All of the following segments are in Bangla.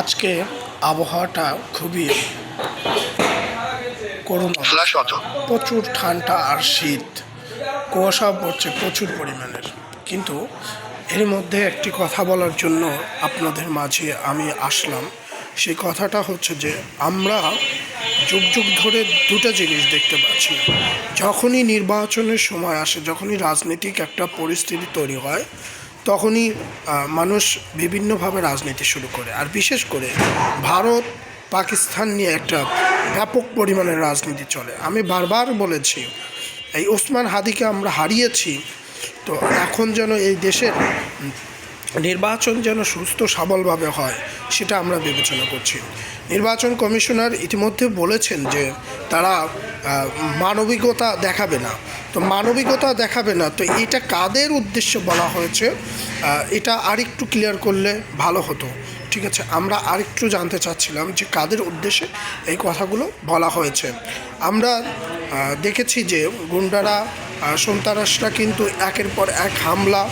আজকে আবহাওয়াটা খুবই করুণ প্রচুর ঠান্ডা আর শীত। কুয়াশা পড়ছে প্রচুর পরিমাণের। কিন্তু এর মধ্যে একটি কথা বলার জন্য আপনাদের মাঝে আমি আসলাম। সেই কথাটা হচ্ছে যে আমরা যুগ যুগ ধরে দুটো জিনিস দেখতে পাচ্ছি। যখনই নির্বাচনের সময় আসে যখনই রাজনৈতিক একটা পরিস্থিতি তৈরি হয় তখনই মানুষ বিভিন্নভাবে রাজনীতি শুরু করে। আর বিশেষ করে ভারত, পাকিস্তান নিয়ে একটা ব্যাপক পরিমাণের রাজনীতি চলে। আমি বারবার বলেছি, এই ওসমান হাদিকে আমরা হারিয়েছি, তো এখন যেন এই দেশের নির্বাচন যেন সুস্থ সবলভাবে হয়, সেটা আমরা বিবেচনা করছি। নির্বাচন কমিশনার ইতিমধ্যে বলেছেন যে, তারা মানবিকতা দেখাবে না। তো মানবিকতা দেখাবে না, তো এটা কাদের উদ্দেশ্যে বলা হয়েছে? এটা আরেকটু ক্লিয়ার করলে ভালো হতো। ঠিক আছে, আমরা আরেকটু জানতে চাচ্ছিলাম যে কাদের উদ্দেশ্যে এই কথাগুলো বলা হয়েছে। আমরা দেখেছি যে গুন্ডারা সন্ত্রাসরা কিন্তু একের পর এক হামলা,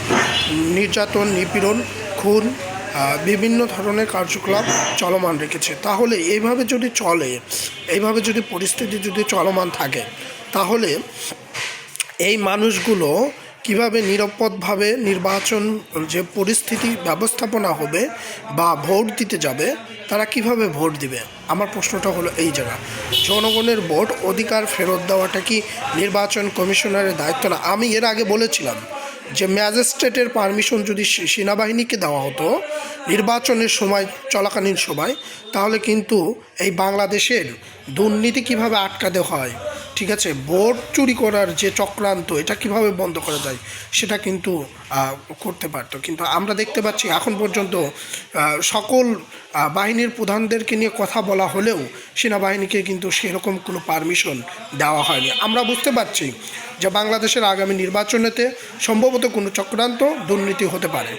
নির্যাতন, নিপীড়ন, খুন বিভিন্ন ধরনের কার্যকলাপ চলমান রেখেছে। তাহলে এইভাবে যদি চলে এইভাবে যদি পরিস্থিতি যদি চলমান থাকে, তাহলে এই মানুষগুলো কীভাবে নিরাপদভাবে নির্বাচন, যে পরিস্থিতি ব্যবস্থাপনা হবে বা ভোট দিতে যাবে, তারা কীভাবে ভোট দিবে? আমার প্রশ্নটা হলো এই জায়গা। জনগণের ভোট অধিকার ফেরত দেওয়াটা কি নির্বাচন কমিশনারের দায়িত্ব না? আমি এর আগে বলেছিলাম যে ম্যাজিস্ট্রেটের পারমিশন যদি সেনাবাহিনীকে দেওয়া হতো, নির্বাচনের সময় চলাকালীন সময় তাহলে কিন্তু এই বাংলাদেশের দুর্নীতি কীভাবে আটকাতে হয়? ঠিক আছে ভোট চুরি করার যে চক্রান্ত, এটা কীভাবে বন্ধ করা যায়, সেটা কিন্তু করতে পারতো। কিন্তু আমরা দেখতে পাচ্ছি এখন পর্যন্ত সকল বাহিনীর প্রধানদেরকে নিয়ে কথা বলা হলেও সেনাবাহিনীকে কিন্তু সেরকম কোনো পারমিশন দেওয়া হয়নি। আমরা বুঝতে পারছি যে বাংলাদেশের আগামী নির্বাচনেতে সম্ভবত কোনো চক্রান্ত দুর্নীতি হতে পারে।